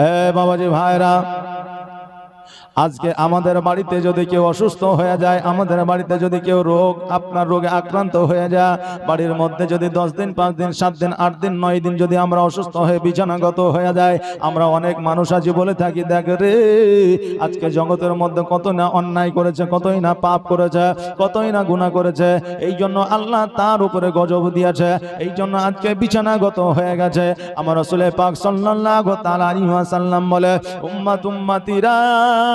এ বাবাজি ভাইরা আজকে আমাদের বাড়িতে যদি কেউ অসুস্থ হয়ে যায়, আমাদের বাড়িতে যদি কেউ রোগ, আপনার রোগে আক্রান্ত হয়ে যায়, বাড়ির মধ্যে যদি দশ দিন, পাঁচ দিন, সাত দিন, আট দিন, নয় দিন যদি আমরা অসুস্থ হয়ে বিছানাগত হয়ে যায় আমরা অনেক মানুষ আছি বলে থাকি, দেখ রে, আজকে জগতের মধ্যে কত না অন্যায় করেছে, কতই না পাপ করেছে, কতই না গুণা করেছে, এই জন্য আল্লাহ তার উপরে গজব দিয়েছে, এই জন্য আজকে বিছানাগত হয়ে গেছে। আমার আসলে পাক সাল্লাল্লাহু তাআলা আলাইহি ওয়াসাল্লাম বলে তুম্মা উম্মাতিরা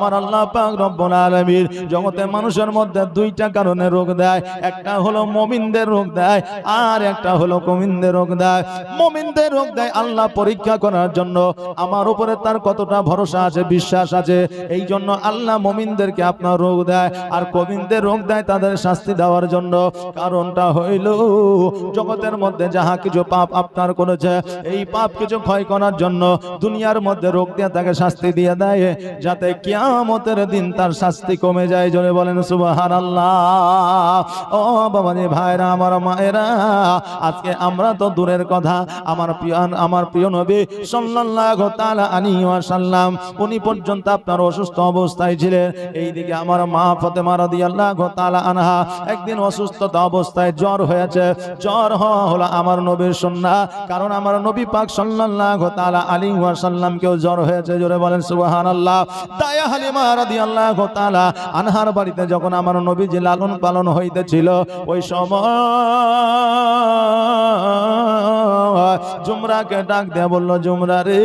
আমার আল্লাহ পাক রব্বুল আলামিন জগতে মানুষের মধ্যে দুইটা কারণে রোগ দেয়। একটা হলো মুমিনদের রোগ দেয় আর একটা হলো কমিনদের রোগ দেয়। মুমিনদের রোগ দেয় আল্লাহ পরীক্ষা করার জন্য। আমার উপরে তার কতটা ভরসা আছে, বিশ্বাস আছে, এই জন্য আল্লাহ মুমিনদেরকে আপনার রোগ দেয়। আর কমিনদের রোগ দেয় তাদের শাস্তি দেওয়ার জন্য। কারণটা হইল, জগতের মধ্যে যাহা কিছু পাপ আপনার করেছে, এই পাপ কিছু ক্ষয় করার জন্য দুনিয়ার মধ্যে রোগ দিয়ে তাকে শাস্তি দিয়ে দেয়। যাতে কিয়ামতের দিন তার শাস্তি কমে যায়, জোরে বলেন সুবাহান আল্লাহ ও বাবাজি ভাইরা, আমার মায়েরা, আজকে আমরা তো দূরের কথা, আমার প্রিয় আমার প্রিয় নবী সাল্লাল্লাহু তাআলা আলাইহি ওয়াসাল্লাম, উনি পর্যন্ত আপনার অসুস্থ অবস্থায় ছিলেন। এইদিকে আমার মা ফাতেমা রাদিয়াল্লাহু তাআলা আনহা একদিন অসুস্থতা অবস্থায় জ্বর হয়েছে। জ্বর হওয়া হলো আমার নবীর সুন্নাহ, কারণ আমার নবী পাক সাল্লাল্লাহু তাআলা আলাইহি ওয়াসাল্লাম কেউ জ্বর হয়েছে, জোরে বলেন সুবহানাল্লাহ। দায়া হালিমা রাদিয়াল্লাহু তাআলা আনহার বাড়িতে যখন আমার নবী যে লালন পালন হইতেছিল ওই সময় জুমরাকে ডাক দেয়া বলল জুমরা রে,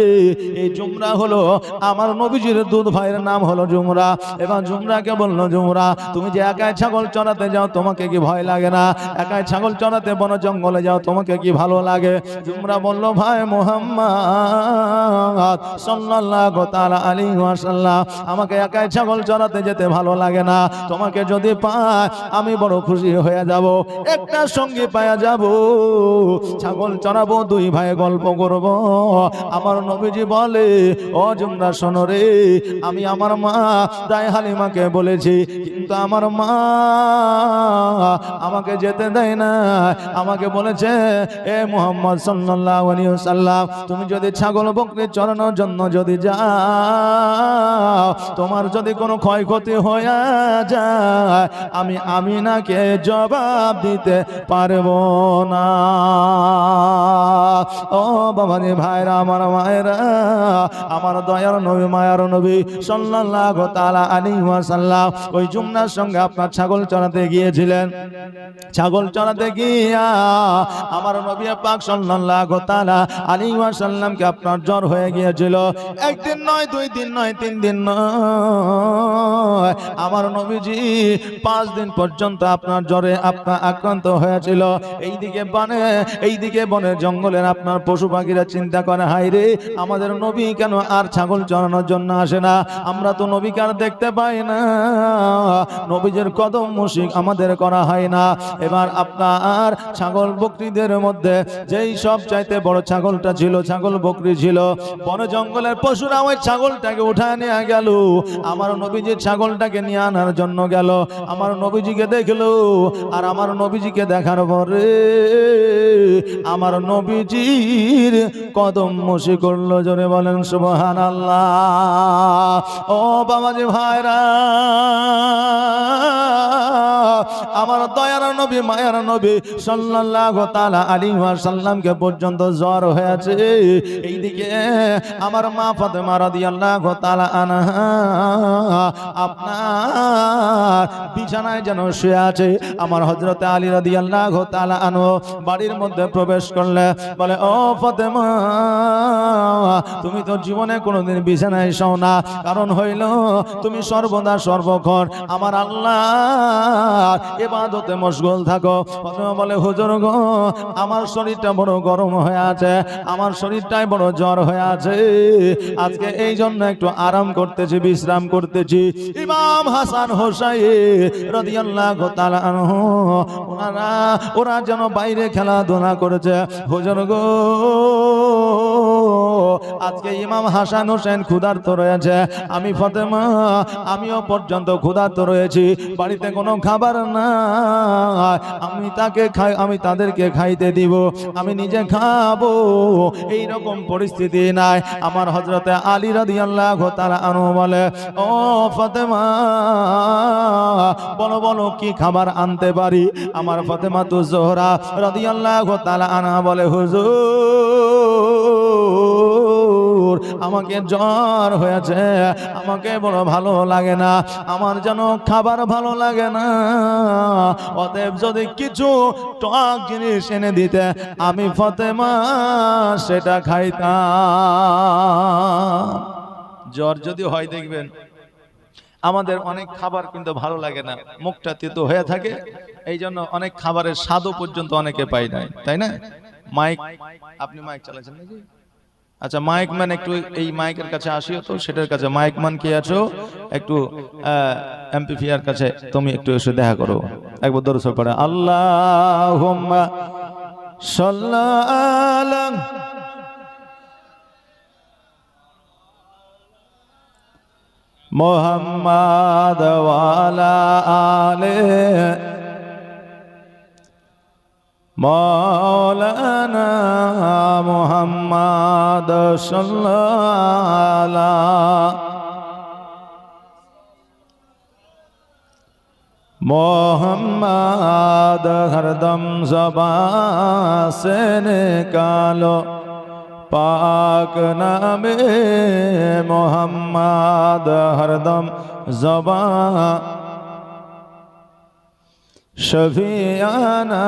এই জুমরা হলো আমার নবীজির দুধ ভাইয়ের নাম হলো জুমরা এবার জুমরাকে বলল জুমরা তুমি যে একাই ছাগল চড়াতে যাও, তোমাকে কি ভয় লাগে না? একাই ছাগল চড়াতে বন জঙ্গলে যাও, তোমাকে কি ভালো লাগে? জুমরা বলল, ভাই মোহাম্মদ সাল্লাল্লাহু তাআলা আলাইহি ওয়াসাল্লাম, আমাকে একাই ছাগল চড়াতে যেতে ভালো লাগে না। তোমাকে যদি পাই আমি বড় খুশি হয়ে যাব। একটা সঙ্গী পায়া যাব। ছাগল চড়াবো দুই ভাই গল্প করব। আমার নবীজি বলে, ও জুমরা, শোনো রে, আমি আমার মা দায় হালিমাকে বলেছি, কিন্তু আমার মা আমাকে যেতে দেয় না। আমাকে বলেছে, এ মোহাম্মদ সাল্লাল্লাহু আলাইহি তুমি যদি ছাগল বকরি চড়ানোর জন্য যদি যাও, তোমার যদি কোনো ক্ষয়ক্ষতি হয়ে যায়, আমি আমিনাকে জবাব দিতে পারব না। ও বাবা ভাইরা, আমার মায়েরা, আমার দয়ার নবী, মায়ার নবী সাল্লাল্লাহু তাআলা আলাইহি ওয়াসাল্লাম ওই জুমনার সঙ্গে আপনার ছাগল চড়াতে গিয়েছিলেন। ছাগল চড়াতে গিয়া আমার নবী পাক সাল্লাল্লাহু তাআলা আলাইহি ওয়াসাল্লামকে আপনার জ্বর হয়ে গিয়েছিল। একদিন নয়, দুই দিন নয়, তিন দিন নয়। আমার নবীজি পাঁচ দিন পর্যন্ত আপনার জ্বরে আপনার আক্রান্ত হয়েছিল। এইদিকে বনে এইদিকে বনে জঙ্গলের আপনার পশু পাখিরা চিন্তা করে হাই রে, আমাদের নবী কেন আর ছাগল চড়ানোর জন্য আসে না? আমরা তো নবীকে আর দেখতে পাই না। নবীজের কদম মুশিক আমাদের করা হয় না। এবার আপনার ছাগল বকরিদের মধ্যে যেই সব চাইতে বড় ছাগলটা ছিল, ছাগল বকরি ছিল, বন জঙ্গলের পশুরা ওই ছাগলটাকে উঠায় নিয়ে গেল। আমার নবীজি ছাগলটাকে নিয়ে আনার জন্য গেল। আমার নবীজিকে দেখল, আর আমার নবীজিকে দেখার পরে আমার নবীজির কদম মসি করল জোরে বলেন সুবহান আল্লাহ ও বাবাজি ভাইরা আমার দয়ার নবী, মায়ার নবী সাল্লাল্লাহু তাআলা আলাইহি ওয়াসাল্লামকে পর্যন্ত জ্বর হয়েছে। এইদিকে আমার মা ফাতেমা রাদিয়াল্লাহু তাআলা আনহা আপনার বিছানায় যেন শুয়ে আছে। আমার হযরত আলী রাদিয়াল্লাহু তাআলা আনহু বাড়ির মধ্যে প্রবেশ করলে বলে, ও ফাতেমা, তুমি তো জীবনে কোনোদিন বিছানায় শও না কারণ হইল, তুমি সর্বদা সর্বক্ষণ আমার আল্লাহ এবাদতে মশগুল থাকো। বলে, হুজুর গো, আমার শরীরটা বড় গরম হয়ে আছে, আমার শরীরটাই বড় জ্বর হয়ে আছে। আজকে এই জন্য একটু আরাম করতেছি, বিশ্রাম করতেছি। ইমাম হাসান হোসাই রাদিয়াল্লাহু তাআলা ওনারা, ওরা যেন বাইরে খেলাধুলা করেছে। হুজুর গো আজকে ইমাম হাসান হোসেন ক্ষুধার্ত রয়েছে। আমি ফতেমা, আমিও পর্যন্ত ক্ষুধার্ত রয়েছি। বাড়িতে কোনো খাবার না আমি তাকে খাই, আমি তাদেরকে খাইতে দিব। আমি নিজে খাব। এই রকম পরিস্থিতি নাই। আমার হজরতে আলী রাদি আল্লাহ তারা আনু বলে, ও ফতেমা, বলো বলো, কি খাবার আনতে পারি? আমার ফতেমা তু জোহরা রাদি আল্লাহ আনা বলে, হুজুর আমাকে জ্বর হয়েছে, আমাকে বড় ভালো লাগে না, আমার যেন খাবার ভালো লাগে না। অতএব যদি কিছু টক জিনিস এনে দিতে, আমি ফতেমা সেটা খাইতাম। জ্বর যদি হয় দেখবেন, আমাদের অনেক খাবার কিন্তু ভালো লাগে না, মুখটা তেতো হয়ে থাকে এই জন্য অনেক খাবারের স্বাদও পর্যন্ত অনেকে পাই নাই, তাই না? মাইক, আপনি মাইক চালাচ্ছেন নাকি? আচ্ছা মাইক ম্যান একটু এই মাইকের কাছে আসিও তো, সেটার কাছে মাইক ম্যান কি আছো? একটু এমপিফিয়ার কাছে তুমি একটু এসে দেখা করো। একবার দরস পড়ে আল্লাহ সাল্লাম মোহাম্মদ মৌলানা মোহাম্মদ মোহাম্মদ হরদম জবা সে নিকালো পাক নামে মোহাম্মদ হরদম জবা শফিয়ানা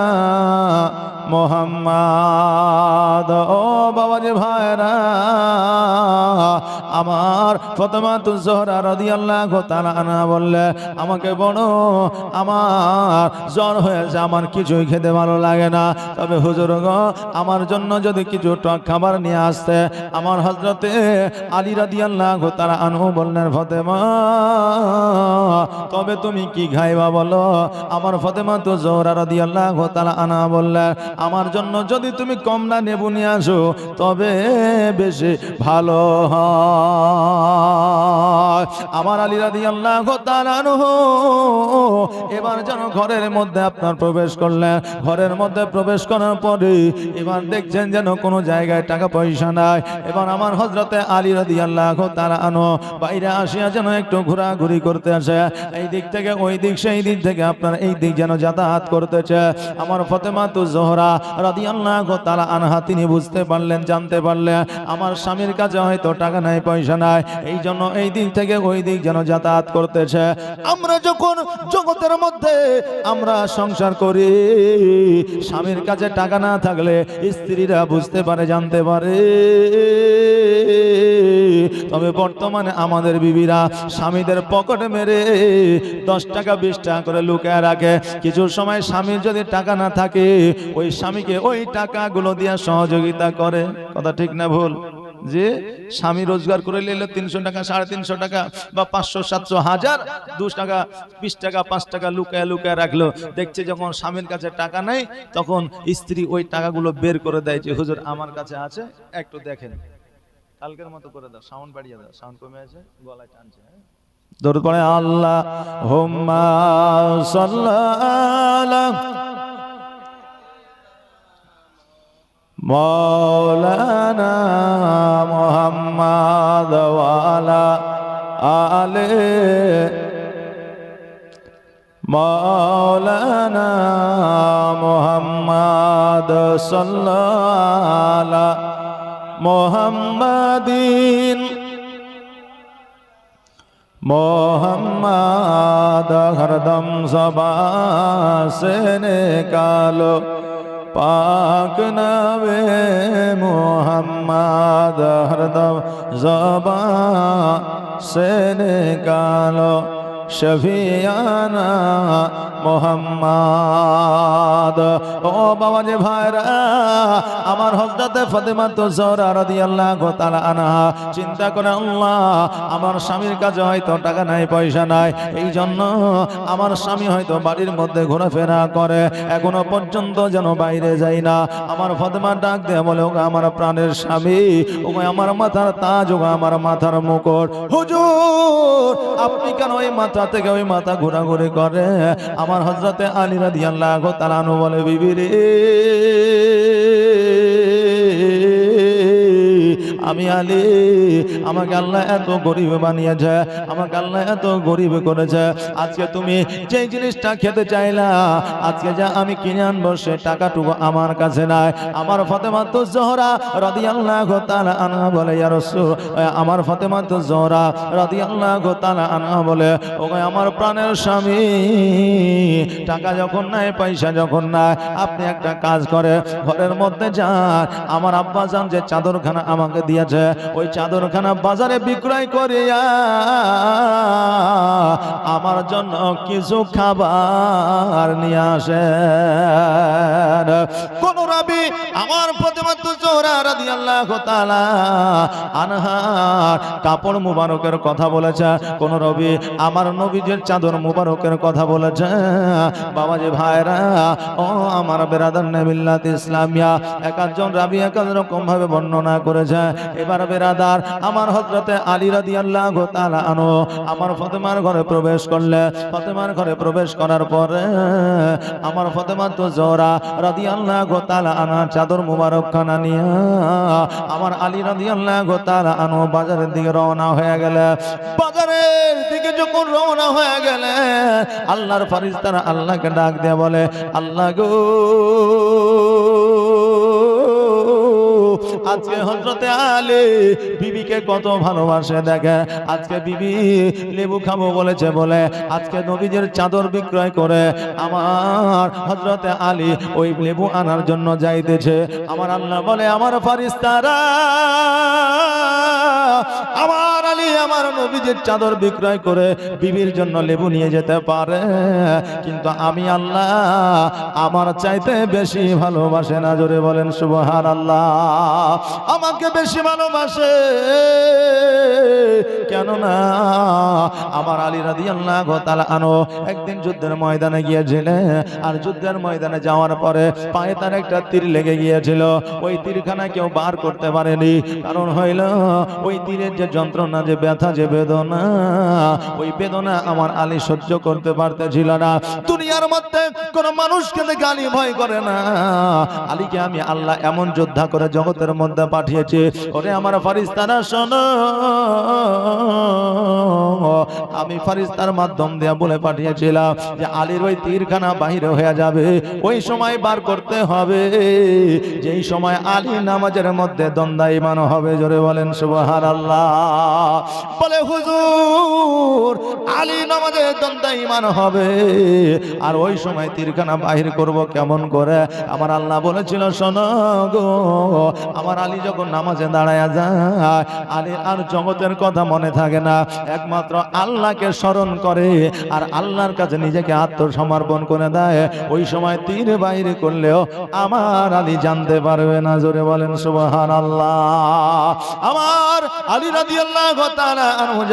মোহাম্মদ ও বাবাজি ভাইরা আমার ফতেমা তু জোহরা রাদিয়াল্লাহু তাআলা আনা বললে, আমাকে বড় আমার জ্বর হয়েছে, আমার কিছুই খেতে ভালো লাগে না। তবে হুজুর গো, আমার জন্য যদি কিছু টক খাবার নিয়ে আসতে, আমার হজরতে আলী রাদিয়াল্লাহু তাআলা আনহু বললেন, ফতেমা, তবে তুমি কি খাইবা বলো? আমার ফতেমা তো জোহরা রাদিয়াল্লাহু তাআলা আনা বললেন আমার জন্য যদি তুমি কমলা নেবু নিয়ে আসো, তবে বেশি ভালো হয়। আমার আলী তাআলা আনহু। এবার যেন ঘরের মধ্যে আপনার প্রবেশ করলেন। ঘরের মধ্যে প্রবেশ করার পরে এবার দেখছেন যেন কোনো জায়গায় টাকা পয়সা নাই। এবার আমার হজরতে আলী রাদিয়াল্লাহু তাআলা আনো বাইরে আসিয়া যেন একটু ঘোরাঘুরি করতে আসে। এই দিক থেকে, ওই দিক, সেই দিক থেকে আপনার এই দিক যেন যাতায়াত করতেছে। আমার ফতেমা তু জোহরা রাদিয়াল্লাহু তাআলা আনহা, তিনি বুঝতে পারলেন, জানতে পারলেন, আমার স্বামীর কাছে হয়তো টাকা নাই, পয়সা নাই। এই জন্য এই দিক থেকে ওই দিক যেন যাতায়াত করতেছে। আমরা যখন জগতের মধ্যে আমরা সংসার করি, স্বামীর কাছে টাকা না থাকলে স্ত্রীরা বুঝতে পারে, জানতে পারে। তবে বর্তমানে আমাদের বিবিরা স্বামীদের পকেট মেরে দশ টাকা, বিশ টাকা করে লুকায় রাখে। কিছু সময় স্বামীর যদি টাকা না থাকে, ওই স্বামীকে ওই টাকাগুলো দিয়ে সহযোগিতা করে। কথা ঠিক না ভুল? যে স্বামী রোজগার করে নিলে তিনশো টাকা, সাড়ে তিনশো টাকা বা পাঁচশো, সাতশো, হাজার দু টাকা, বিশ টাকা, পাঁচ টাকা লুকায় লুকায় রাখল। দেখছে যখন স্বামীর কাছে টাকা নেই, তখন স্ত্রী ওই টাকাগুলো বের করে দেয় যে, হুজুর, আমার কাছে আছে, একটু দেখেন। কালকের মতো করে দাও, সাউন্ড বাড়িয়ে দাও। সাউন্ড কমে আছে, গলায় টানছে হ্যাঁ? দরুদ পড়ে, আল্লাহ হুম্মা মৌলানা মোহাম্মদ ওয়ালা আলে মৌলানা মোহাম্মদ সাল্লাল্লাহ মোহাম্মদিন মোহাম্মদ হরদম সবা সে কালো পাক নবে মোহাম্মদ হরদম জবা সে কালো শফিয়ানা মোহাম্মদ। ও বাবা যে ভাইরা, আমার হজরতে ফাতেমা তো জোহরা রাদিয়াল্লাহু তাআলা আনহা। চিন্তা করে আল্লাহ, আমার স্বামীর কাছে হয়তো টাকা নাই, পয়সা নাই। এই জন্য আমার স্বামী হয়তো বাড়ির মধ্যে ঘোরাফেরা করে। এখনও পর্যন্ত যেন বাইরে যাই না। আমার ফাতেমা ডাক দিয়ে বলে, ওগো, আমার প্রাণের স্বামী। ওগো, আমার মাথার তাজ, ওগো, আমার মাথার মুকুট। হুজুর, আপনি কেন ওই মাথা থেকে ওই মাথা ঘোরাঘুরি করে। আমার হজরতে আলী রাদিয়াল্লাহু আনহু বলে বিবি আমি আলী, আমাকে আল্লাহ এত গরিব বানিয়েছে, আমাকে আল্লাহ এত গরিব করেছে। আজকে তুমি যে জিনিসটা খেতে চাইলা, আজকে যা আমি কিনে আনব সে টাকাটুকু আমার কাছে নাই। আমার ফতেমা তো জহরা রাদিয়াল্লাহু তাআলা আনা বলে, ইয়া আমার ফতেমা তো জহরা রাদিয়াল্লাহু তাআলা আনা বলে, ওগো আমার প্রাণের স্বামী, টাকা যখন নাই, পয়সা যখন নাই, আপনি একটা কাজ করে, ঘরের মধ্যে যান। আমার আব্বা যান যে চাদরখানা আমাকে দিয়েছে ওই চাদরখানা বাজারে বিক্রয় করিয়া আমার জন্য কিছু খাবার নিয়ে আসে কোন রাবি আমার জোহরা রাদিয়াল্লাহু তাআলা আনহার কাপড় মুবারকের কথা বলেছে। কোন রবি আমার নবীজের চাদর মুবারকের কথা বলেছে। বাবা যে ভাইরা, ও আমার বেরাদার নেবিল্লাত ইসলামিয়া, এক একজন রাবি এক রকম ভাবে বর্ণনা করেছে। এবার বেরাদার, আমার হজরতে আলী রাদিয়াল্লাহু তাআলা আনো আমার ফতেমার ঘরে প্রবেশ করলে, ফতেমার ঘরে প্রবেশ করার পরে, আমার ফতেমা তো জোরা রাদি আল্লাহ তাআলা আনা চাদর মুবারক খানা নিয়ে, আমার আলী রাদি আল্লাহ তাআলা আনো বাজারের দিকে রওনা হয়ে গেলে, বাজারের দিকে যখন রওনা হয়ে গেলে, আল্লাহর ফারিস্তারা আল্লাহকে ডাক দিয়ে বলে, আল্লাহ গো আজকে হজরতে আলে বিবিকে কত ভালোবাসে, দেখে। আজকে বিবি লেবু খাব বলেছে বলে, আজকে নবীজের চাদর বিক্রয় করে আমার হজরতে আলী ওই লেবু আনার জন্য যাইতেছে। আমার আল্লাহ বলে, আমার ফারিস্তারা আমার আলী আমার নবীজের চাদর বিক্রয় করে বিবির জন্য লেবু নিয়ে যেতে পারে। কিন্তু আমি আল্লাহ আমার চাইতে বেশি ভালোবাসে না, জোরে বলেন সুবহান আল্লাহ আমাকে বেশি ভালোবাসে। কেননা আমার আলী রাদি আল্লাহ তালা আনো একদিন যুদ্ধের ময়দানে গিয়েছিলেন আর যুদ্ধের ময়দানে যাওয়ার পরে পায়ে তার একটা তীর লেগে গিয়েছিল। ওই তীরখানা কেউ বার করতে পারেনি। কারণ হইল ওই তীরের যে যন্ত্রণা যে ব্যথা, যে বেদনা, ওই বেদনা আমার আলী সহ্য করতে পারতেছিল না। দুনিয়ার মধ্যে কোন মানুষকে আলী ভয় করে না। আলীকে আমি আল্লাহ এমন যোদ্ধা করে জগতের মধ্যে পাঠিয়েছি। ওরে আমার ফারিস্তানা শোনো। আমি ফারিস্তার মাধ্যম দিয়ে বলে পাঠিয়েছিলাম যে আলীর ওই তীরখানা বাহিরে হয়ে যাবে, ওই সময় বার করতে হবে। যেই সময় আলী নামাজের মধ্যে দ্বন্দ্বায়মান হবে, জোরে বলেন সুবহান আল্লাহ বলে, হুজুর, আলী নামাজে দ্বন্দ্বায়মান হবে। আর ওই সময় তীরখানা বাহির করব কেমন করে? আমার আল্লাহ বলেছিল, শোনো গো, আমার আলী যখন নামাজে দাঁড়ায় যায় আলী আর জগতের কথা মনে থাকে না। একমাত্র আল্লাহকে স্মরণ করে আর আল্লাহর কাছে নিজেকে আত্মসমর্পণ করে দেয়। ওই সময় তীর বাইরে করলেও আমার আলী জানতে পারবে না। জোরে বলেন সুবহান আল্লাহ আমার আলী রাদি আল্লাহ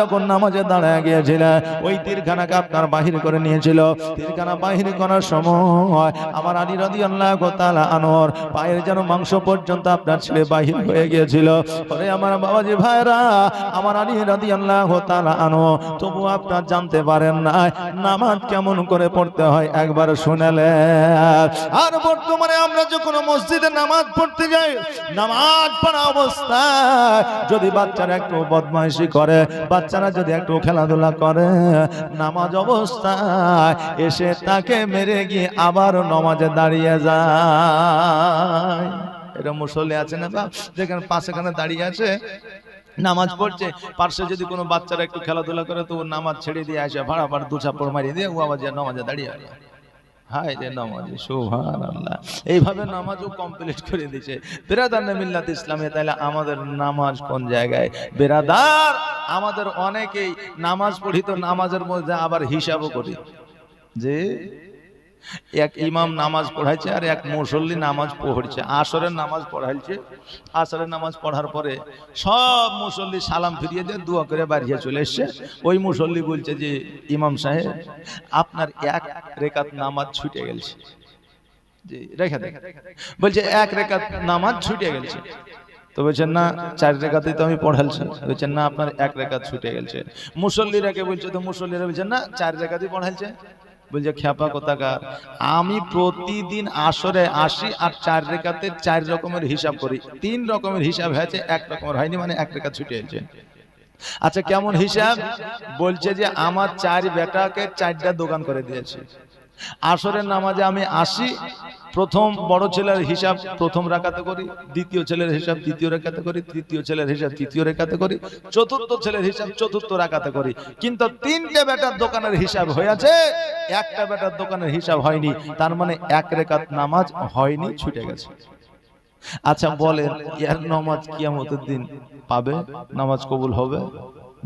যখন নামাজে দাঁড়ায় গিয়েছিল ওই তীরখানাকে আপনার বাহির করে নিয়েছিল। তীরখানা বাহির করার সময় আমার আলী রাদি আল্লাহ আনোর পায়ের যেন মাংস পর্যন্ত আপনার ছেলে বাহির হয়ে গিয়েছিল। ওরে আমার বাবাজি ভাইরা, আমার আলী রাদি আল্লাহ আনো তবু আপনার জানতে পারেন না, নামাজ কেমন করে পড়তে হয় একবার শুনেলে আর বর্তমানে আমরা যখন মসজিদে নামাজ পড়তে যাই, নামাজ পড়া অবস্থায় যদি বাচ্চারা একটু বদমাইশি করে। বাচ্চারা যদি একটু খেলাধুলা করে, নামাজ অবস্থায় এসে তাকে মেরে গিয়ে আবার নমাজে দাঁড়িয়ে যায়। এটা মুসল্লি আছে না বাপ? যেখানে পাশে এখানে দাঁড়িয়ে আছে, নামাজ পড়ছে। পার্শ্বে যদি কোনো বাচ্চারা একটু খেলাধুলা করে, তো ও নামাজ ছেড়ে দিয়ে আসে, ভাড়া ভাড়া দু চাপড় মারিয়ে দিয়ে ও আবার নামাজে দাঁড়িয়ে হায় রে নামাজ সুবহান আল্লাহ এইভাবে নামাজও কমপ্লিট করে দিছে। বেরাদার মিল্লাত ইসলামে তাহলে আমাদের নামাজ কোন জায়গায়? বেরাদার আমাদের অনেকেই নামাজ পড়ি তো নামাজের মধ্যে আবার হিসাবও করি। যে এক ইমাম নামাজ পড়াইছে আর এক মুসল্লি নামাজ পড়ছে। আসরের নামাজ পড়াইছে। আসরের নামাজ পড়ার পরে সব মুসল্লি সালাম ফিরিয়ে দিয়ে দোয়া করে বাড়িয়ে চলে এসছে। ওই মুসল্লি বলছে যে, ইমাম সাহেব, আপনার এক রেখাত নামাজ ছুটে গেছে। জি, রেখে দেখ বলছে, এক রেখাত নামাজ ছুটে গেছে। তো বলছেন না, চার রেখাতে তো আমি পড়ালছি। বলছেন না, আপনার এক রেখাত ছুটে গেছে। মুসল্লিরাকে বলছে? তো মুসল্লিরা বলছেন না, চার রেখাতেই পড়াইছে বলছে খেপা কোথাকার? আমি প্রতিদিন আসরে আসি আর চার রেখাতে চার রকমের হিসাব করি। তিন রকমের হিসাব হয়েছে এক রকমের হয়নি মানে এক রেখা ছুটে হয়েছে আচ্ছা কেমন হিসাব? বলছে যে আমার চার বেটাকে চারটা দোকান করে দিয়েছে। আসরের নামাজে আমি আসি, প্রথম বড় ছেলের হিসাব প্রথম রাখাতে করি, দ্বিতীয় ছেলের হিসাব দ্বিতীয় রেখাতে করি, তৃতীয় ছেলের হিসাব তৃতীয় রেখাতে করি, চতুর্থ ছেলের হিসাব চতুর্থ রাখাতে করি। কিন্তু তিনটে বেটার দোকানের হিসাব হয়েছে, একটা বেটার দোকানের হিসাব হয়নি, তার মানে এক রেখাত নামাজ হয়নি, ছুটে গেছে। আচ্ছা বলেন, এর নামাজ কিয়ামতের দিন পাবে, নামাজ কবুল হবে?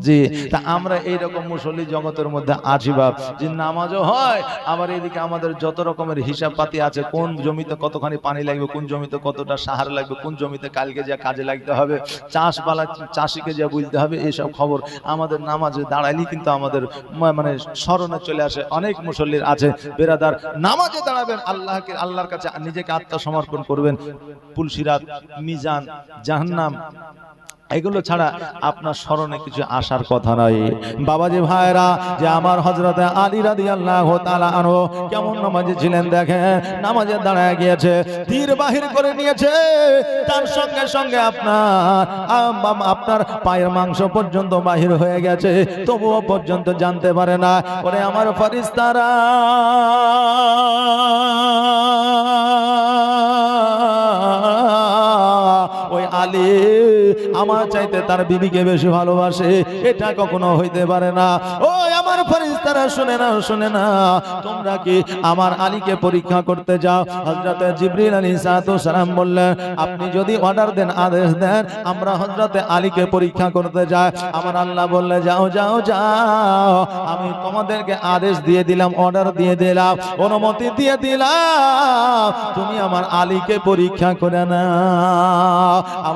জি তা আমরা এইরকম মুসল্লি জগতের মধ্যে আছি বাপ। যে নামাজও হয় আবার এদিকে আমাদের যত রকমের হিসাব পাতি আছে কোন জমিতে কতখানি পানি লাগবে কোন জমিতে কতটা সাহার লাগবে কোন জমিতে কালকে যা কাজে লাগতে হবে চাষবালা চাষিকে যা বুঝতে হবে এইসব খবর আমাদের নামাজে দাঁড়াইলেই কিন্তু আমাদের মানে স্মরণে চলে আসে। অনেক মুসল্লির আছে। বেরাদার নামাজে দাঁড়াবেন আল্লাহকে আল্লাহর কাছে নিজেকে আত্মসমর্পণ করবেন। পুলসিরাত মিজান জাহান্নাম এগুলো ছাড়া আপনার স্মরণে কিছু আসার কথা নয় বাবাজি ভাইরা যে আমার হজরতে আলী রাদি আল্লাহ তালা আনো কেমন নামাজে ছিলেন দেখেন? নামাজে দাঁড়ায় গিয়েছে তীর বাহির করে নিয়েছে। তার সঙ্গে সঙ্গে আপনার আপনার পায়ের মাংস পর্যন্ত বাহির হয়ে গেছে। তবুও পর্যন্ত জানতে পারে না। ওরে আমার ফরিস্তারা। আলী আমার চাইতে তার বিবিকে বেশি ভালোবাসে। এটা কখনো হইতে পারে না। ও আমার ফরিস্তারা শুনে না শুনে না তোমরা কি আমার আলীকে পরীক্ষা করতে যাও? হজরতে জিবরিল আলী সালাতু সালাম বললেন, আপনি যদি অর্ডার দেন, আদেশ দেন, আমরা হজরতে আলীকে পরীক্ষা করতে যাই। আমার আল্লাহ বললে, যাও যাও যাও। আমি তোমাদেরকে আদেশ দিয়ে দিলাম অর্ডার দিয়ে দিলাম, অনুমতি দিয়ে দিলাম। তুমি আমার আলীকে পরীক্ষা করে না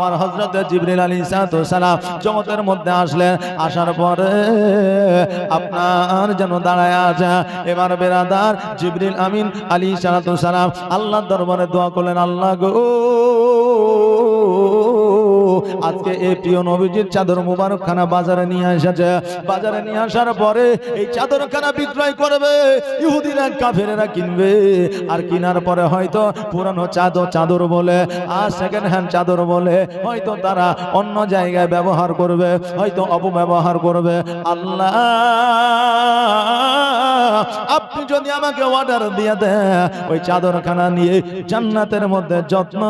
আমার হজরত জিবরিল আলী সালাম জগতের মধ্যে আসলেন। আসার পরে আপনার যেন দাঁড়ায় আছে। এবার বেরাদার জিবরিল আমিন আলী সালাম আল্লাহ দরবারে দোয়া করলেন, আল্লাহ গো আজকে এই প্রিয় নবীজির চাদর মুবারক খানা বাজারে নিয়ে এসেছে। বাজারে নিয়ে আসার পরে এই চাদর খানা বিক্রয় করবে, ইহুদিরা, কাফেরেরা কিনবে। আর কিনার পরে হয়তো পুরানো চাদর চাদর বলে, আর সেকেন্ড হ্যান্ড চাদর বলে, হয়তো তারা অন্য জায়গায় ব্যবহার করবে, হয়তো অপব্যবহার করবে। আল্লাহ আপনি যদি আমাকে অর্ডার দিয়ে দেন ওই চাদরখানা নিয়ে জান্নাতের মধ্যে যত্ন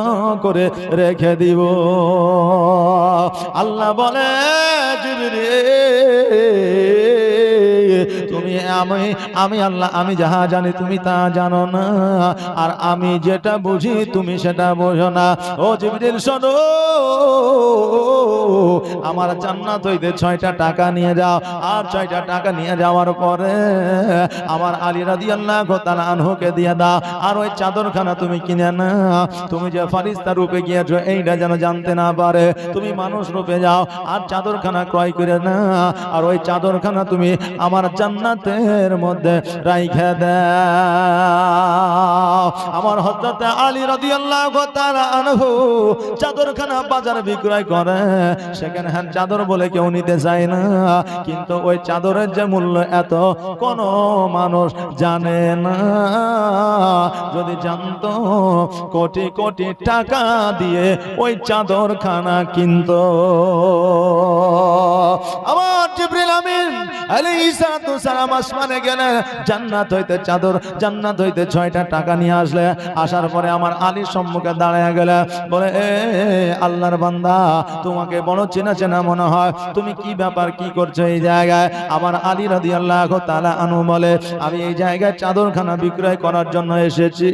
করে রেখে দিব। আল্লাহ বলে জিবরিল, তুমি আমি আমি আল্লাহ, আমি যাহা জানি তুমি তা জানো না। আর আমি যেটা বুঝি তুমি সেটা বোঝো না। ও জিবরিল, শোনো। আমার জান্নাত হইতে ছয়টা টাকা নিয়ে যাও। আর ছয়টা টাকা নিয়ে যাওয়ার পরে আমার আলী রাদি আল্লাহ আনহুকে দিয়ে দাও। আর ওই চাদরখানা তুমি কিনে না তুমি যে ফারিস্তা রূপে গিয়েছো, এইটা যেন জানতে না পারে। তুমি মানুষ রূপে যাও আর চাদরখানা ক্রয় করে না আর ওই চাদরখানা তুমি আমার জান্নাতের মধ্যে রাইখে দাও। আমার হজরতে আলী রাদিয়াল্লাহু তাআলা আনহু চাদরখানা বাজার বিক্রয় করে। সেখানে হ্যাঁ চাদর বলে কেউ নিতে চায় না। কিন্তু ওই চাদরের যে মূল্য এত, কোন মানুষ জানে না। যদি জানতো, কোটি কোটি টাকা দিয়ে ওই চাদরখানা কিনতো। আমার জিবরিল আমিন গেলেন জান্নাত হইতে চাদর, জান্নাত হইতে ছয়টা টাকা নিয়ে আসলে, আসার পরে আমার সম্মুখে দাঁড়ায় গেলে, বলে, এ, আল্লাহর বান্দা, তোমাকে চেনা চেনা মনে হয়, তুমি কি ব্যাপার, কি করছ এই জায়গায়? তালা বলে, আমি এই জায়গায় চাদরখানা বিক্রয় করার জন্য এসেছি।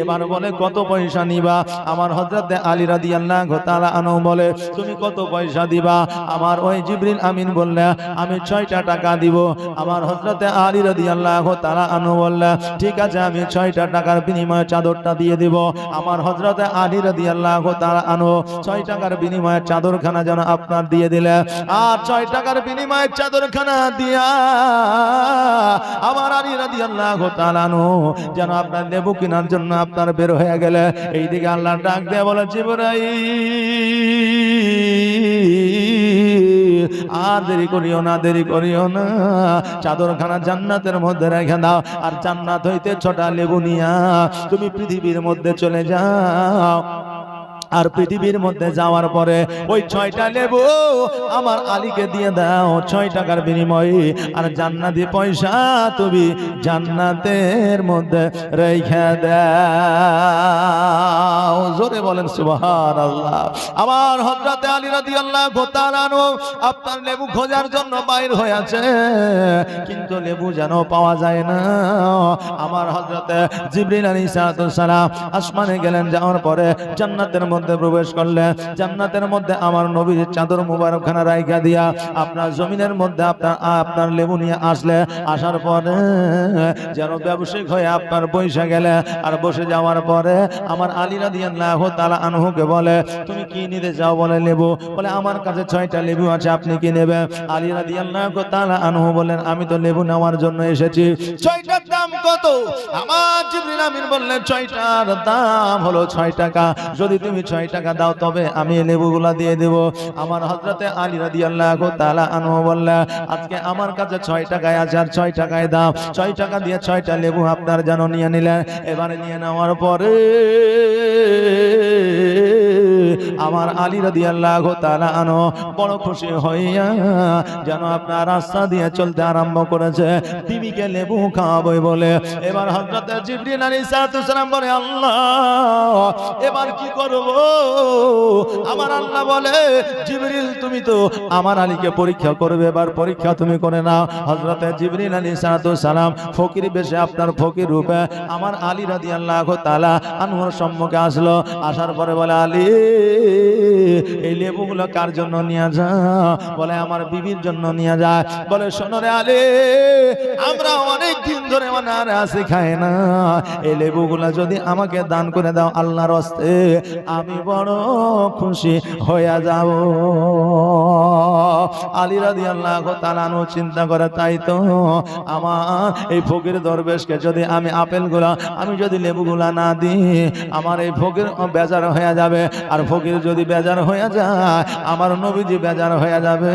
এবার বলে, কত পয়সা নিবা? আমার হজরতে আলী রাদি আল্লাহ তালা আনু বলে, তুমি কত পয়সা দিবা? আমার ওই জিবরিন আমিন বললে, আমি ছয়টা টাকা দিব। আমার হজরতে আলী রাদি আল্লাহ তালা আনু বললে, ঠিক আছে, আমি ছয়টা টাকার বিনিময়ে চাদরটা দিয়ে দিব। আমার হজরতে আলী রাদি আল্লাহ তালা আনু ছয় টাকার বিনিময়ে চাদরখানা যেন আপনার দিয়ে দিলে। আর ছয় টাকার বিনিময়ে চাদরখানা দিয়া আমার আলী রাদি আল্লাহ তালা আনু যেন আপনার লেবু কেনার জন্য আপনার বের হয়ে গেলে। এইদিকে আল্লাহ ডাক দেয়া বলে জীবরাই আর দেরি করিও না, দেরি করিও না। চাদরখানা জান্নাতের মধ্যে রেখে দাও, আর জান্নাত হইতে ছটা লেবুনিয়া তুমি পৃথিবীর মধ্যে চলে যাও। আর পৃথিবীর মধ্যে যাওয়ার পরে ওই ছয়টা লেবু আমার আলীকে দিয়ে দাও ছয় টাকার বিনিময়ে। আর জান্নাতি পয়সা তুমি জান্নাতের মধ্যে রেখে দাও। জোরে বলেন সুবহান আল্লাহ আমার হজরতে আলী রাদি আল্লাহ গোতারানো আপনার লেবু খোঁজার জন্য বাইর হয়েছে কিন্তু লেবু যেন পাওয়া যায় না। আমার হজরতে জিবরিল আলী সালাম আসমানে গেলেন যাওয়ার পরে জান্নাতের মধ্যে প্রবেশ করলেন জান্নাতের মধ্যে আমার নবীর চাদর মুবারকখানা রাইখা দিয়া আপনার জমিনের মধ্যে আপনার আপনার লেবু নিয়ে আসলে, আসার পরে যেন ব্যবসায়িক হয়ে আপনার বৈশা গেলে আর বসে যাওয়ার পরে আমার আলী রাদিয়াল্লাহ তাআলা আনহুকে বলে, তুমি কি নিতে যাও বলে, লেবু। বলে, আমার কাছে ছয়টা লেবু আছে, আপনি কি নেবে নেবেন? আলী রাদিয়াল্লাহ তালা আনহু বলেন আমি তো লেবু নেওয়ার জন্য এসেছি। ছয়টার দাম কত? আমার জিবরিল আমিন বললেন, ছয়টার দাম হলো ছয় টাকা। যদি তুমি ছয় টাকা দাও, তবে আমি লেবুগুলা দিয়ে দেব। আমার হজরতে আলী রাজি আল্লাহ তালা আনু বললা, আজকে আমার কাছে ছয় টাকায় আছে আর ছয় টাকায় দাও। ছয় টাকা দিয়ে ছয়টা লেবু আপনার যেন নিয়ে নিলেন। এবারে নিয়ে নেওয়ার পরে আমার আলী রাদিয়াল্লাহু তাআলা আনো বড় খুশি হইয়া যেন আপনার রাস্তা দিয়ে চলতে আরম্ভ করেছে। বিবিকে লেবু খাওয়াবই বলে। এবার হযরত জিবরিল আলাইহিস সালাম বলে, আল্লাহ, এবার কি করব? আমার আল্লাহ বলে, জিবরিল, তুমি তো আমার আলীকে পরীক্ষা করবে, এবার পরীক্ষা তুমি করে নাও। হযরত জিবরিল আলাইহিস সালাম ফকির বেশে আপনার ফকির রূপে আমার আলী রাদিয়াল্লাহু তাআলা আনহুর সম্মুখে আসলো। আসার পরে বলে, আলী এই লেবুগুলো কার জন্য নিয়ে যা? বলে আমার বিবির জন্য নিয়ে যায় বলে সোনরে আলী, আমরা অনেক দিন ধরে অনার আসে খাই না। এই লেবুগুলো যদি আমাকে দান করে দাও আল্লাহর হস্তে, আমি বড় খুশি হয়ে যাব। আলী রাদি আল্লাহ তালানো চিন্তা করে, তাই তো আমার এই ফকির দরবেশকে যদি আমি আপেলগুলা, আমি যদি লেবুগুলা না দিই, আমার এই ফকির বেজার হয়ে যাবে। আর ফকির যদি বেজার হয়ে যায়, আমার নবীজি বেজার হয়ে যাবে।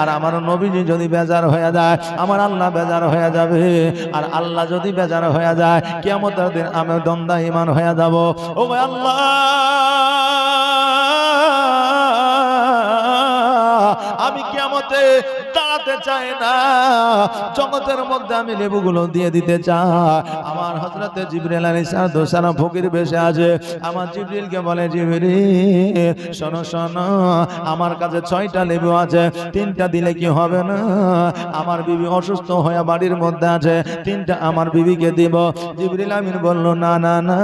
আর আমার নবীজি যদি বেজার হয়ে যায়, আমার আল্লাহ বেজার হয়ে যাবে। আর আল্লাহ যদি বেজার হয়ে যায় কেমন দিন আমি দন্দা ইমান হয়ে যাব। ও আল্লাহ! দাঁড়াতে চাই না। জগতের মধ্যে আমি লেবুগুলো দিয়ে দিতে চাই। আমার হজরতে জিবরিল আলী সালাম ফকির বেশে আছে। আমার জিবরিলকে বলে, জিবরিল, শোনো শোনো, আমার কাছে ছয়টা লেবু আছে। তিনটা দিলে কি হবে না? আমার বিবি অসুস্থ হয়ে বাড়ির মধ্যে আছে। তিনটা আমার বিবিকে দিব। জিবরিল আমিন বলল, না না না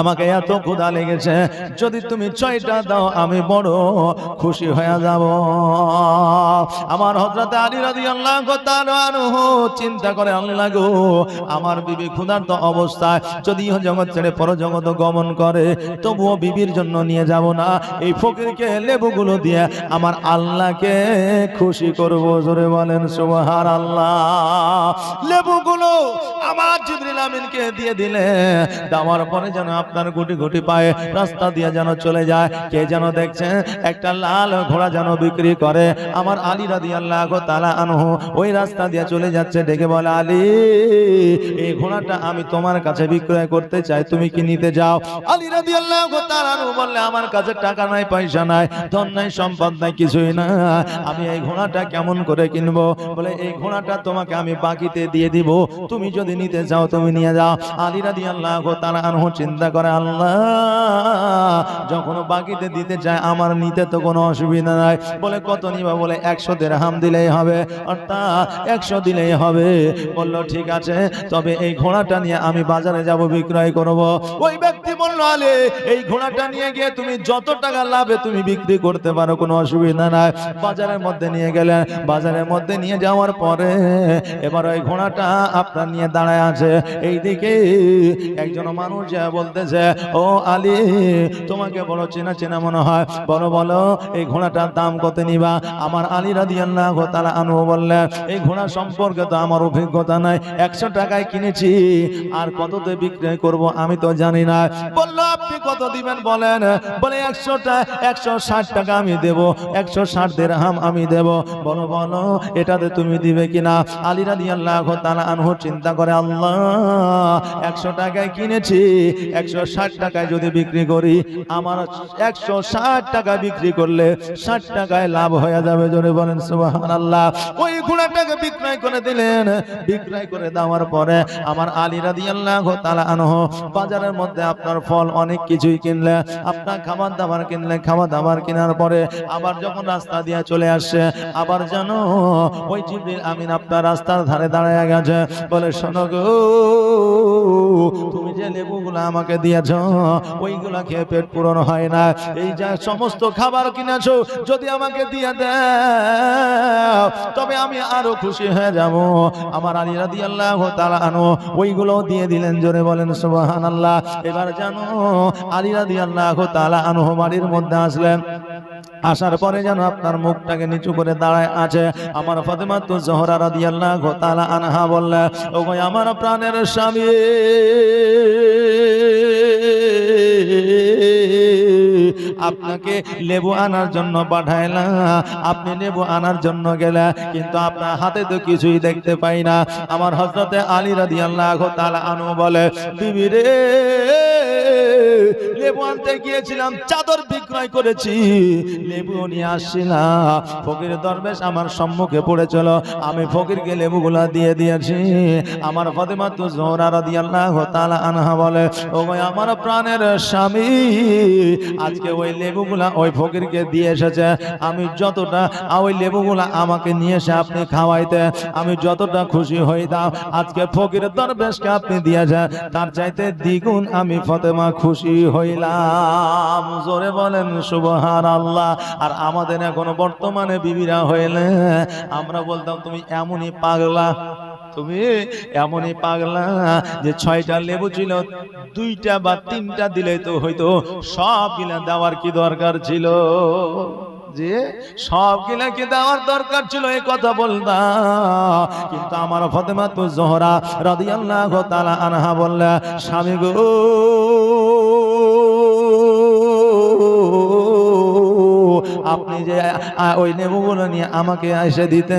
আমাকে এত ক্ষুধা লেগেছে। যদি তুমি ছয়টা দাও, আমি বড় খুশি হয়ে যাব। আমার হজরত আলী রাজি আল্লাহ চিন্তা করে, আল্লাহ আমার বিবি ক্ষুধার্ত অবস্থায় যদি জগৎ ছেড়ে পর জগৎ গমন করে, তবুও বিবির জন্য নিয়ে যাব না। এই ফকিরকে লেবুগুলো দিয়ে আমার আল্লাহকে খুশি করব, জোরে বলেন সুবহান আল্লাহ লেবুগুলো আমার জিবরিল আমিনকে দিয়ে দিলে, দেওয়ার পরে যেন আপনার গুটি গুটি পায়ে রাস্তা দিয়ে যেন চলে যায়। কে যেন দেখছেন একটা লাল ঘোড়া যেন বিক্রি করে। আমার আলী রাদি আল্লাহ তালা আনহু ওই রাস্তা দিয়ে চলে যাচ্ছে, ডেকে বলে, আলী, এই ঘোড়াটা আমি তোমার কাছে বিক্রয় করতে চাই, তুমি কি নিতে যাও? আলী রাদি আল্লাহ তালা আনহু বললে, আমার কাছে টাকা নাই, পয়সা নাই, ধন নাই, সম্পদ নাই, কিছুই না। আমি এই ঘোড়াটা কেমন করে কিনবো? বলে, এই ঘোড়াটা তোমাকে আমি বাকিতে দিয়ে দিব। তুমি যদি নিতে চাও, তুমি নিয়ে যাও। আলী রাদি আল্লাহ তালা আনহু চিন্তা করে, আল্লাহ, যখন বাকিতে দিতে চায় আমার নিতে তো কোনো অসুবিধা নাই। বলে, কত নিবা? বলে, একশো দেড়হাম দিলেই হবে। অর্থাৎ একশো দিলেই হবে। বলল, ঠিক আছে, তবে এই ঘোড়াটা নিয়ে আমি বাজারে যাব, বিক্রয় করব। ওই ব্যক্তি বলল, আলে, এই ঘোড়াটা নিয়ে গিয়ে তুমি যত টাকা লাভে তুমি বিক্রি করতে পারো, কোনো অসুবিধা নাই। বাজারের মধ্যে নিয়ে গেলেন। বাজারের মধ্যে নিয়ে যাওয়ার পরে এবার ওই ঘোড়াটা আপনার নিয়ে দাঁড়ায় আছে। এইদিকে একজন মানুষ যা বলতেছে ও আলী, তোমাকে বড় চেনা চেনা মনে হয়। বলো বলো, এই ঘোড়াটার দাম কত নিবা? আমার আলী রাদি আল্লাহ তালা আনু বললেন এই ঘোড়া সম্পর্কে তো আমার অভিজ্ঞতা নাই। একশো টাকায় কিনেছি। আর কততে বিক্রয় করব আমি তো জানি না। বলল, আপনি কত দিবেন বলেন? বলে একশোটা একশো ষাট টাকা আমি দেব। একশো ষাট দেড়হাম আমি দেব। বলো বলো, এটাতে তুমি দিবে কিনা? আলী রাদি আল্লাহ তালা আনহু চিন্তা করে, আল্লাহ, একশো টাকায় কিনেছি। একশো ষাট টাকায় যদি বিক্রি করি আমার একশো ষাট টাকা বিক্রি করলে ষাট টাকায় লাভ হয়ে যাবে জোরে বলেন সুবাহান আল্লাহ ওই ঘোড়াটাকে বিক্রয় করে দিলেন। বিক্রয় করে দেওয়ার পরে আমার আলী রাদি আল্লাহ আনহ বাজারের মধ্যে আপনার ফল অনেক কিছুই কিনলে আপনার খাবার দাবার কিনলে খাবার দাবার কেনার পরে আবার যখন রাস্তা দিয়ে চলে আসছে আবার যেন ওই জিবরিল আমিন আপনার রাস্তার ধারে দাঁড়ায় গেছে। বলে শোনো গো তুমি যে লেবুগুলো আমাকে দিয়েছ? ওইগুলা খেয়ে পেট পূরণ হয় না। এই যা সমস্ত খাবার কিনেছো, যদি আমাকে দিয়ে দাও, তবে আমি আরও খুশি হয়ে যাব। আমার আলী রাদি আল্লাহ তালা আনো ওইগুলো দিয়ে দিলেন, জোরে বলেন সুবাহান আল্লাহ এবার জানো, আলী রাদি আল্লাহ তালা আনো বাড়ির মধ্যে আসলেন। আসার পরে যেন আপনার মুখটাকে নিচু করে দাঁড়ায় আছে। আমার ফাতেমা তো জহরা রাদিয়াল্লাহু ঘোতালা আনহা বললে, ও আমার প্রাণের স্বামী আপনাকে লেবু আনার জন্য পাঠাইলাম। আপনি লেবু আনার জন্য গেলে কিন্তু আপনার হাতে তো কিছুই দেখতে পাই না। আমার হজরতে আলী রাদিয়াল্লাহু তাআলা আনহু বলে, বিবি রে, লেবু আনতে গিয়েছিলাম, চাদর বিক্রয় করেছি, লেবু নিয়ে আসছিলাম ফকির দরবেশ আমার সম্মুখে পড়েছিল আমি ফকিরকে লেবুগুলা দিয়ে দিয়েছি। আমার ফাতেমা তো জোহরা রাদিয়াল্লাহু তাআলা আনহা বলে, ও আমার প্রাণের স্বামী, আজকে ওই লেবুগুলা ওই ফকিরকে দিয়ে এসেছে। আমি যতটা ওই লেবুগুলা আমাকে নিয়ে এসে আপনি খাওয়াইতে, আমি যতটা খুশি হইতাম, আজকে ফকির দরবেশকে আপনি দিয়েছেন তার চাইতে দ্বিগুণ আমি ফতেমা খুশি হইলাম। জোরে বলেন সুবহান আল্লাহ আর আমাদের এখন বর্তমানে বিবিরা হইলে, আমরা বলতাম, তুমি এমনই পাগলা। তুমি এমনই পাগলা যে ছয়টা লেবু ছিল, দুইটা বা তিনটা দিলে তো হয়তো সব গিলা দেওয়ার কি দরকার ছিল? যে সব গিলা কি দেওয়ার দরকার ছিল, এই কথা বলতাম কিন্তু আমার ফতেমা তো জোহরা রাদিয়াল্লাহু তাআলা আনহা বললা, স্বামী গো আপনি যে ওই নেবুগুলো নিয়ে আমাকে এসে দিতে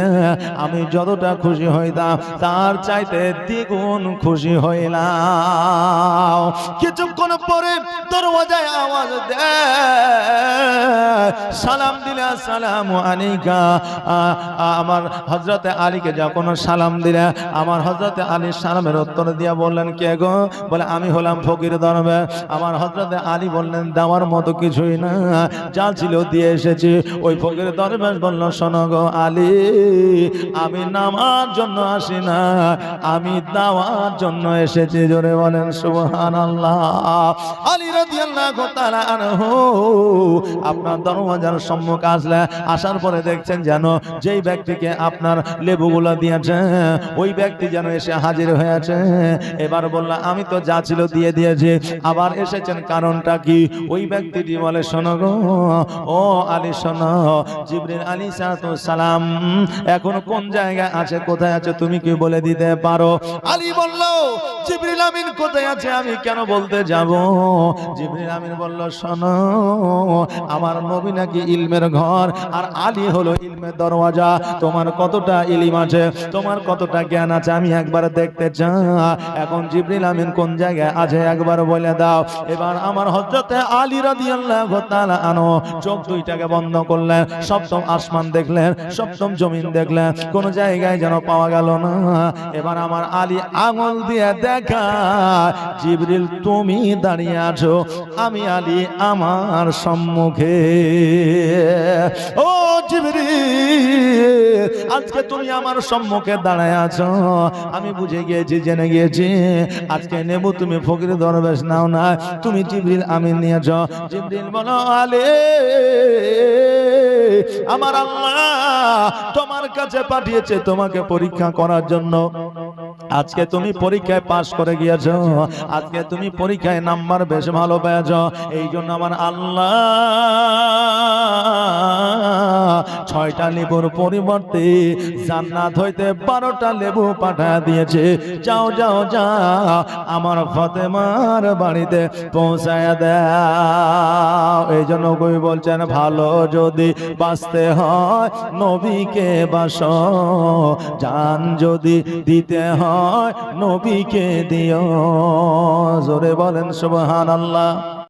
আমি যতটা খুশি হইতাম তার চাইতে দ্বিগুণ খুশি হইলাম। কিছুক্ষণ পরে দরওয়াজায় আওয়াজ দেয় সালাম দিলে সালাম আলাইকা। আ, আ, আমার হজরতে আলীকে যখন সালাম দিলে আমার হজরতে আলী সালামের উত্তর দিয়া বললেন কে গো? বলে আমি হলাম ফকির দরবে আমার হজরতে আলী বললেন দেওয়ার মতো কিছুই না যা ছিল দিয়ে এসেছি ওই ফকির দরবেশ বলল, শোনো গো আলী, আমি নামার জন্য আসি না। আমি দাওয়ার জন্য এসেছি। জোরে বলেন, সুবহানাল্লাহ। আলী রাদিয়াল্লাহু তাআলা আনহু আপনার দরওয়াজার সম্মুখে আসলে, আসার পরে দেখছেন যেন যেই ব্যক্তিকে আপনার লেবুগুলো দিয়েছে, ওই ব্যক্তি যেন এসে হাজির হয়েছে। এবার বললাম আমি তো যা ছিল দিয়ে দিয়েছি, আবার এসেছেন কারণটা কি? ওই ব্যক্তিটি বলে, শোনো গো, ও আলী শোনো, জিবরিল আলী সালাম, এখন কোন জায়গায় আছে, কোথায় আছে, তুমি কি বলে দিতে পারো? আলী বলল, জিবরিল আমিন কোথায় আছে, আমি কেন বলতে যাব? জিবরিল আমিন বলল, শোনো, আমার নবী নাকি ইলমের ঘর, আর আলী হলো ইলমের দরওয়াজা। তোমার কতটা ইলিম আছে, তোমার কতটা জ্ঞান আছে, আমি একবার দেখতে চাই। এখন জিবরিল আমিন কোন জায়গায় আছে, একবার বলে দাও। এবার আমার হযরতে আলী রাদিয়াল্লাহু তাআলা আনো চোখ দুইটাকে বন্ধ করলেন, সপ্তম আসমান দেখলেন, সপ্তম জমিন দেখলেন, কোন জায়গায় যেন পাওয়া গেল না। এবার আমার আলী আঙুল দিয়ে দেখা, জিবরিল, তুমি দাঁড়িয়ে আছো, আমি আলী আমার সম্মুখে। ও জিবরিল, আজকে তুমি আমার সম্মুখে দাঁড়ায় আছো। আমি বুঝে গিয়েছি, জেনে গিয়েছি, আজকে নেবু তুমি ফকির দরবেশ নাও না, তুমি জিবরিল আমিন নিয়েছ। জিবরিল বলো, আলে আমার আল্লাহ তোমার কাছে পাঠিয়েছে তোমাকে পরীক্ষা করার জন্য। আজকে তুমি পরীক্ষায় পাশ করে গিয়েছ। আজকে তুমি পরীক্ষায় নাম্বার বেশ ভালো পেয়েছ। এই জন্য আমার আল্লাহ ছয়টা লেবুর পরিবর্তে জান্নাত হইতে বারোটা লেবু পাঠা দিয়েছে। যাও যাও যা আমার ফতেমার বাড়িতে পৌঁছায় দেয় এই জন্য কবি বলছেন, ভালো যদি বাঁচতে হয়, নবীকে বাস। জান যদি দিতে হয়, নবীকে দিও। জোরে বলেন সুবহান আল্লাহ